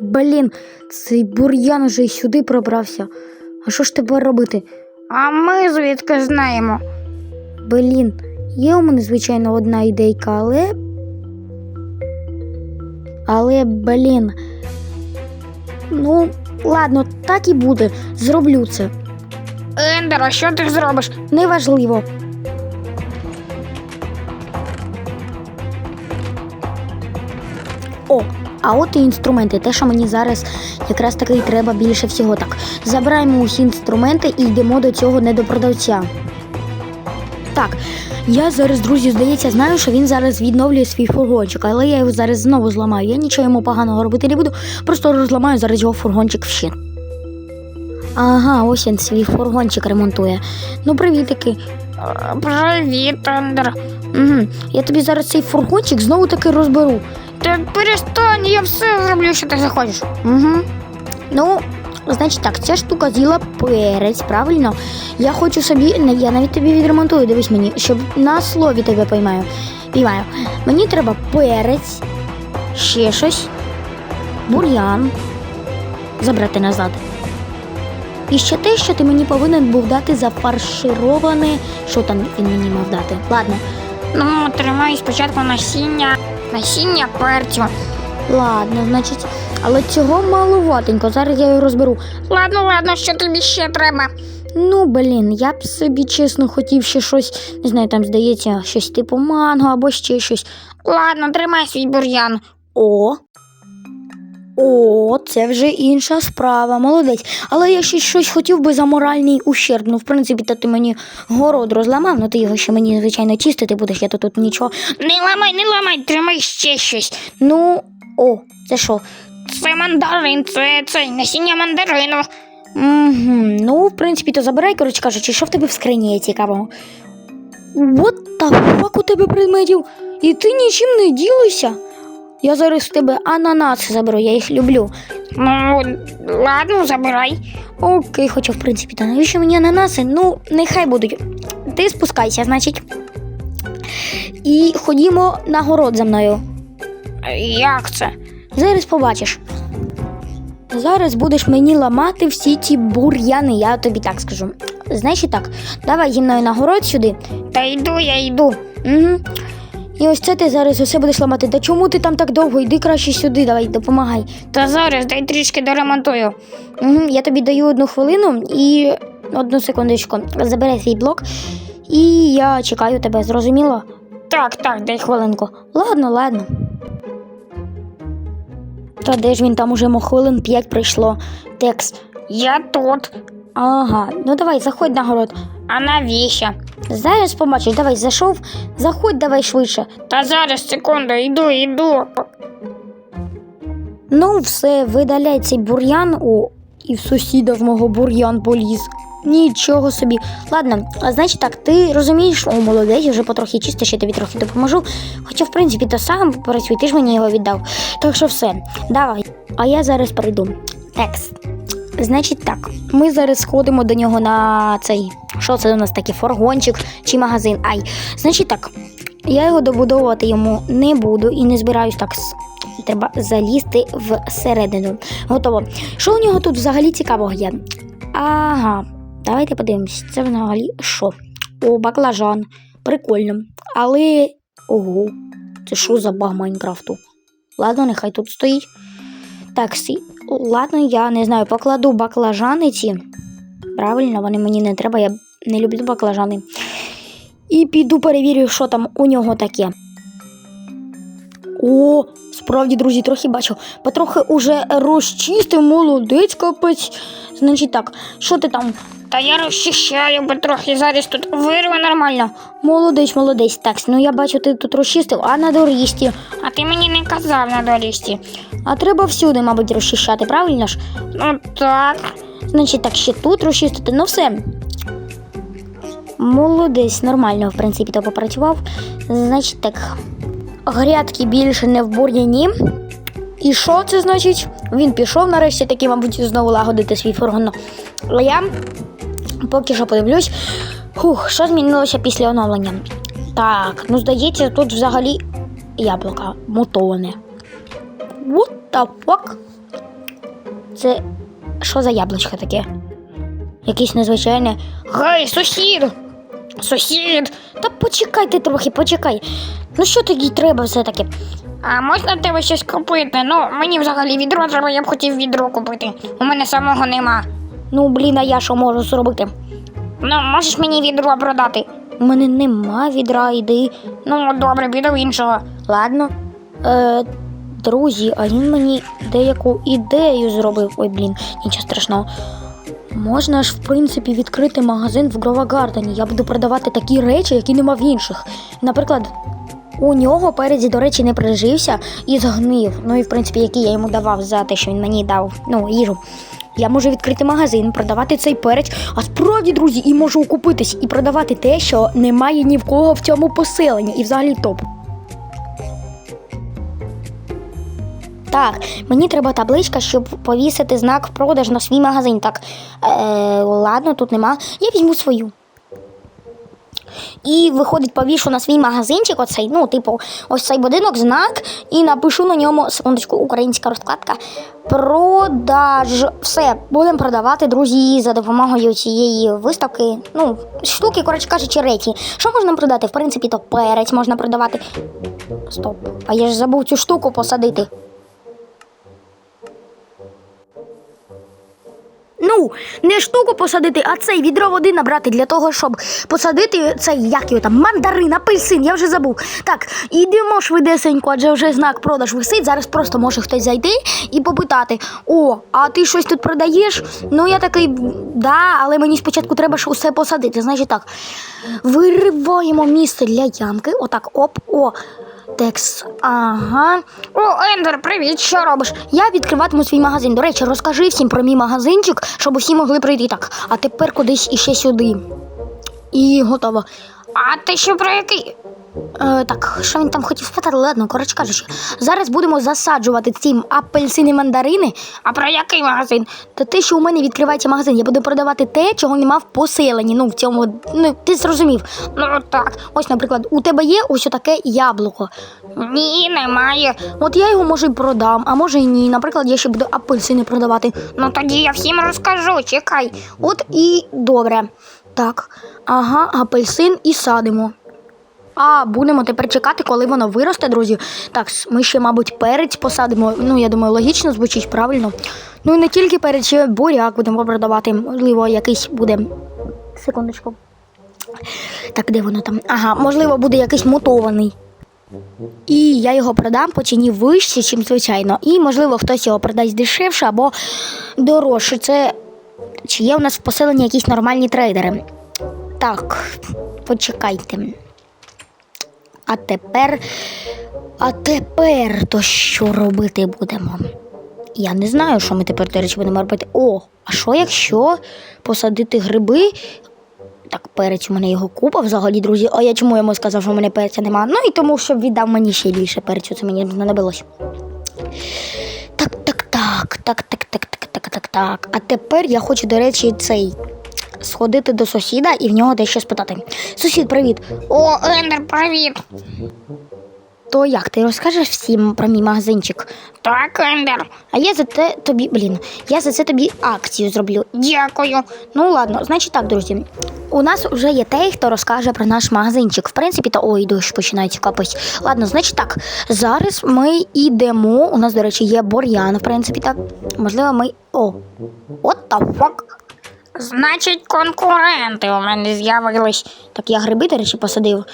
Блін, цей бур'ян уже й сюди пробрався. А що ж тепер робити? А ми звідки знаємо? Блін, є у мене, звичайно, одна ідейка, але. Але, блін. Ну, ладно, так і буде. Зроблю це. Ендер, а що ти зробиш? Неважливо. О, а от і інструменти, те, що мені зараз якраз таки треба більше всього. Так, забираємо усі інструменти і йдемо до цього недопродавця. Так, я зараз, друзі, здається, знаю, що він зараз відновлює свій фургончик, але я його зараз знову зламаю. Я нічого йому поганого робити не буду, просто розламаю зараз його фургончик вщент. Ага, ось він свій фургончик ремонтує. Ну, привітики. Привіт, Ендер. Угу. Я тобі зараз цей фургончик знову таки розберу. Ти перестань, я все зроблю, що ти захочеш. Угу. Ну, значить так, ця штука з'їла перець, правильно? Я хочу собі, я навіть тобі відремонтую, дивись мені, щоб на слові тебе поймаю. Піймаю. Мені треба перець, ще щось, бур'ян. Забрати назад. І ще те, що ти мені повинен був дати зафаршироване. Що там він мені мав дати? Ладно, Ну, тримай спочатку насіння, насіння перцю. ладно, значить, але цього маловатенько. Зараз я його розберу. Ладно, ладно, що тобі ще треба. Ну, блін, я б собі чесно хотів ще щось, не знаю, там здається, щось типу манго або ще щось. Ладно, тримай свій бур'ян. О. О, це вже інша справа, молодець. Але я ще щось хотів би за моральний ущерб. Ну, в принципі, то ти мені город розламав, ну ти його ще мені, звичайно, чистити будеш, я то тут нічого. Не ламай, не ламай, тримай ще щось. Ну, о, це що? Це мандарин, це, це насіння мандарину. Угу. Ну, в принципі, то забирай, коротше кажучи, що в тебе в скрині є цікавого. What the fuck у тебе предметів? І ти нічим не ділишся? Я зараз в тебе ананаси заберу, я їх люблю. Ну, ладно, забирай. Окей, хоча, в принципі, та навіщо мені ананаси? Ну, нехай будуть. Ти спускайся, значить. І ходімо на город за мною. Як це? Зараз побачиш. Зараз будеш мені ламати всі ті бур'яни, я тобі так скажу. Знаєш і так, давай зі мною на город сюди. Та йду, я йду. Угу. І ось це ти зараз усе будеш ламати. Та чому ти там так довго? Йди краще сюди, давай, допомагай. Та зараз дай трішки доремонтую. Угу. Я тобі даю одну хвилину і одну секундочку. Забирай свій блок. І я чекаю тебе, зрозуміло? Так, так, дай хвилинку. Ладно, ладно. Та де ж він там уже хвилин п'ять пройшло. Текс. Я тут. Ага, ну давай, заходь на город. А навіщо? Зараз побачиш, давай зайшов, заходь давай швидше. Та зараз, секунду, йду, йду. Ну, все, видаляй цей бур'ян. О, і в сусіда в мого бур'ян поліз. Нічого собі. Ладно, а значить так, ти розумієш, о, молодець, вже потрохи чистиш, я тобі трохи допоможу. Хоча, в принципі, то сам працюй, ти ж мені його віддав. Так що все, давай. А я зараз прийду. Текст. Значить так, ми зараз сходимо до нього на цей. Що це у нас таке? Фургончик чи магазин? Ай. Значить так, я його добудовувати йому не буду і не збираюсь так. Треба залізти всередину. Готово. Що у нього тут взагалі цікавого є? Ага, давайте подивимось. Це взагалі що? О, баклажан. Прикольно. Але. Ого, це що за баг Майнкрафту? Ладно, нехай тут стоїть. Так. Ладно, я не знаю, покладу баклажани ці. Правильно, вони мені не треба, я не люблю баклажани. І піду перевірю, що там у нього таке. О, справді, друзі, трохи бачу. Потрохи уже розчистив, молодець капець. Значить так, що ти там? Та я розчищаю, бо трохи зараз тут вирве нормально. Молодець, молодець. Так, ну я бачу, ти тут розчистив, а на доріжці. А ти мені не казав на доріжці. А треба всюди, мабуть, розчищати, правильно ж? Ну так. Значить, так, ще тут розчистити. Ну все. Молодець, нормально, в принципі, то попрацював. Значить, так. Грядки більше не в бур'яні. І що це значить? Він пішов нарешті таки, мабуть, знову лагодити свій фургон. Але я поки що подивлюсь. Хух, що змінилося після оновлення? Так, ну здається, тут взагалі яблука мотоване. What the fuck? Це що за яблучко таке? Якесь незвичайне. Гей, сусід! Сусід! Та почекайте трохи, почекай. Ну що тоді треба все-таки? А можна в тебе щось купити? Ну, мені взагалі відро треба, я б хотів відро купити. У мене самого нема. Ну, блін, а я що можу зробити? Ну, можеш мені відро продати? У мене нема відра, йди. Ну, добре, піду в іншого. Ладно. Е, друзі, а він мені деяку ідею зробив. Ой, блін, нічого страшного. Можна ж, в принципі, відкрити магазин в Грова Гардені. Я буду продавати такі речі, які нема в інших. Наприклад, у нього переді, до речі, не прижився і згнив. Ну і в принципі, який я йому давав за те, що він мені дав ну, їжу. Я можу відкрити магазин, продавати цей перець, а справді, друзі, і можу окупитись і продавати те, що немає ні в кого в цьому поселенні, і взагалі топ. Так, мені треба табличка, щоб повісити знак продаж на свій магазин. Так, е, ладно, тут нема. Я візьму свою. І виходить, повішу на свій магазинчик, оцей, ну, типу, ось цей будинок, знак, і напишу на ньому секундочку, українська розкладка. Продаж. Все, будемо продавати, друзі, за допомогою цієї виставки. Ну, штуки, коротше кажучи, речі. Що можна продати? В принципі, то перець можна продавати. Стоп. А я ж забув цю штуку посадити. Ну, не штуку посадити, а цей відро води набрати для того, щоб посадити цей, як його там, мандарин, апельсин, я вже забув. Так, ідемо швидесенько, адже вже знак продаж висить. Зараз просто може хтось зайти і попитати: О, а ти щось тут продаєш? Ну, я такий, да, але мені спочатку треба ж усе посадити. Значить так, вириваємо місце для ямки. Отак, оп, о. Текс, ага. О, Ендер, привіт, що робиш? Я відкриватиму свій магазин. До речі, розкажи всім про мій магазинчик, щоб усі могли прийти так. А тепер кудись іще сюди. І готово. А ти що про який? Е, так, що він там хотів спитати? Ладно, коротше кажучи, зараз будемо засаджувати ці апельсини мандарини. А про який магазин? Та те, що у мене відкривається магазин, я буду продавати те, чого нема в поселенні. Ну, в цьому, ну, ти зрозумів. Ну так. Ось, наприклад, у тебе є ось таке яблуко. Ні, немає. От я його може й продам, а може й ні. Наприклад, я ще буду апельсини продавати. Ну тоді я всім розкажу, чекай. От і добре. Так, ага, апельсин і садимо. А будемо тепер чекати, коли воно виросте, друзі. Так, ми ще, мабуть, перець посадимо. Ну, я думаю, логічно звучить правильно. Ну і не тільки перець, ще буряк будемо продавати. Можливо, якийсь буде. Секундочку. Так, де воно там? Ага, можливо, буде якийсь мутований. І я його продам по ціні вище, ніж звичайно. І, можливо, хтось його продасть дешевше або дорожче. Це чи є у нас в поселенні якісь нормальні трейдери? Так, почекайте. А тепер. А тепер то що робити будемо? Я не знаю, що ми тепер, до речі, будемо робити. О, а що якщо посадити гриби? Так, перець у мене його купа взагалі, друзі. А я чому йому сказав, що в мене перця нема? Ну і тому, що віддав мені ще більше перцю, це мені знадобилось. Так, так, так, так, так, так, так, так, так, так. А тепер я хочу, до речі, цей сходити до сусіда і в нього дещо спитати. Сусід, привіт. О, Ендер, привіт. То як ти розкажеш всім про мій магазинчик? Так, Ендер. А я за те тобі, блін, я за це тобі акцію зроблю. Дякую. Ну ладно, значить так, друзі. У нас вже є той, хто розкаже про наш магазинчик. В принципі, то ой, дощ починається капись. Ладно, значить так. Зараз ми йдемо. У нас, до речі, є бур'ян, в принципі, так. Можливо, ми. О! What the fuck? Значить, конкуренти у мене з'явились. Так я гриби, до речі, посадив.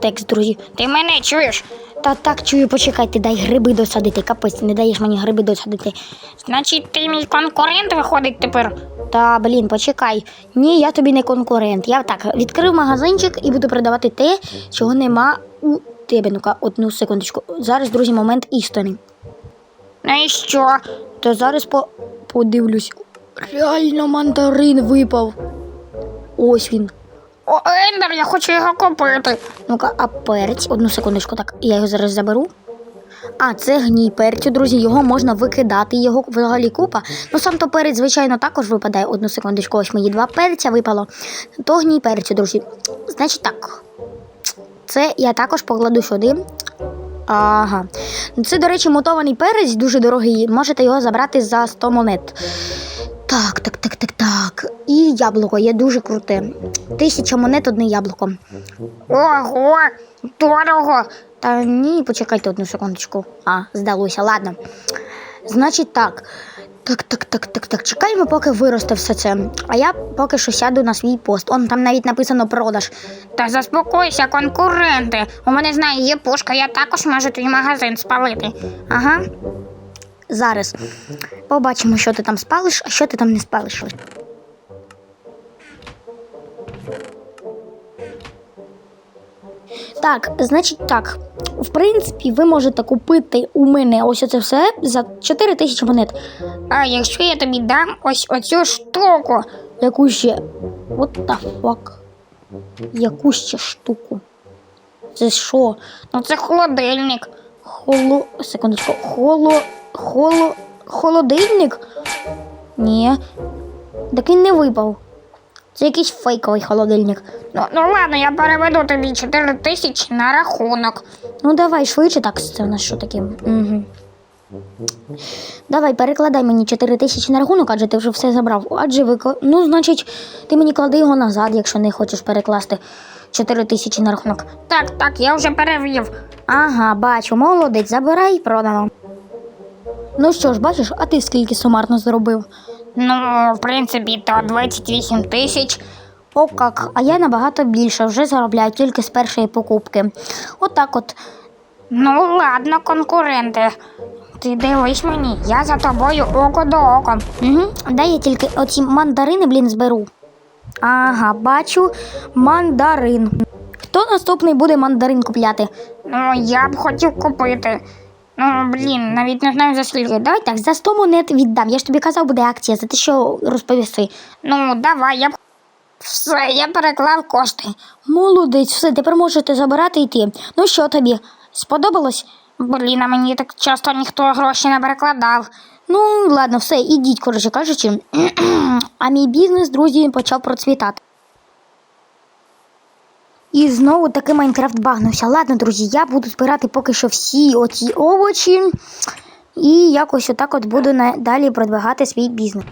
Текст, друзі. Ти мене чуєш? Та так чую, почекайте, дай гриби досадити. Капець, не даєш мені гриби досадити. Значить, ти мій конкурент виходить тепер. Та блін, почекай. Ні, я тобі не конкурент. Я так відкрив магазинчик і буду продавати те, чого нема у тебе. Ну-ка, одну секундочку. Зараз, друзі, момент істини. Ну і що? То зараз по... подивлюсь. Реально мандарин випав. Ось він. О, Ендер, я хочу його купити. Ну-ка, а перець, одну секундочку, так, я його зараз заберу. А, це гній перцю, друзі, його можна викидати, його взагалі купа. Ну сам то перець, звичайно, також випадає. Одну секундочку, ось мені два перця випало. То гній перцю, друзі. Значить так. Це я також покладу сюди. Ага. Це, до речі, мотований перець, дуже дорогий. Можете його забрати за 100 монет. Так, так, так, так, так. І яблуко є дуже круте. Тисяча монет одне яблуко. Ого, дорого. Та ні, почекайте одну секундочку. А, здалося, ладно. Значить так. Так, так, так, так, так. Чекаємо, поки виросте все це. А я поки що сяду на свій пост. Он там навіть написано продаж. Та заспокойся, конкуренти. У мене знає, є пушка, я також можу твій магазин спалити. Ага. Зараз. Побачимо, що ти там спалиш, а що ти там не спалиш. Так, значить так. В принципі, ви можете купити у мене ось оце все за 4 тисячі монет. А якщо я тобі дам ось оцю штуку, Яку ще. What the fuck? Яку ще штуку? Це що? ну це холодильник. Холо. Секундочку. Холо. Холо. Холодильник? Ні. Так він не випав. Це якийсь фейковий холодильник. Ну, ну ладно, я переведу тобі 4 тисячі на рахунок. Ну давай швидше, так це у нас що таке? Угу. Давай, перекладай мені 4 тисячі на рахунок, адже ти вже все забрав. Адже ви. Ну, значить, ти мені клади його назад, якщо не хочеш перекласти 4 тисячі на рахунок. Так, так, я вже перевів. Ага, бачу, молодець, забирай, продано. Ну що ж, бачиш, а ти скільки сумарно заробив? Ну, в принципі, то 28 тисяч. О, як, а я набагато більше вже заробляю тільки з першої покупки. Отак от. Ну, ладно, конкуренти. Ти дивись мені, я за тобою око до ока. Угу. Дай я тільки оці мандарини, блін, зберу. Ага, бачу мандарин. Хто наступний буде мандарин купляти? Ну, я б хотів купити. Ну, блін, навіть не знаю за скільки. Давай так, за 100 монет віддам. Я ж тобі казав, буде акція, за те, що розповісти. Ну, давай, я б. Все, я переклав кошти. Молодець, все, тепер можете забирати і йти. Ну що тобі? Сподобалось? Блін, а мені так часто ніхто гроші не перекладав. Ну, ладно, все, ідіть, коротше кажучи. а мій бізнес, друзі, почав процвітати. І знову таки Майнкрафт багнувся. Ладно, друзі, я буду збирати поки що всі оці овочі. І якось отак от буду надалі продвигати свій бізнес.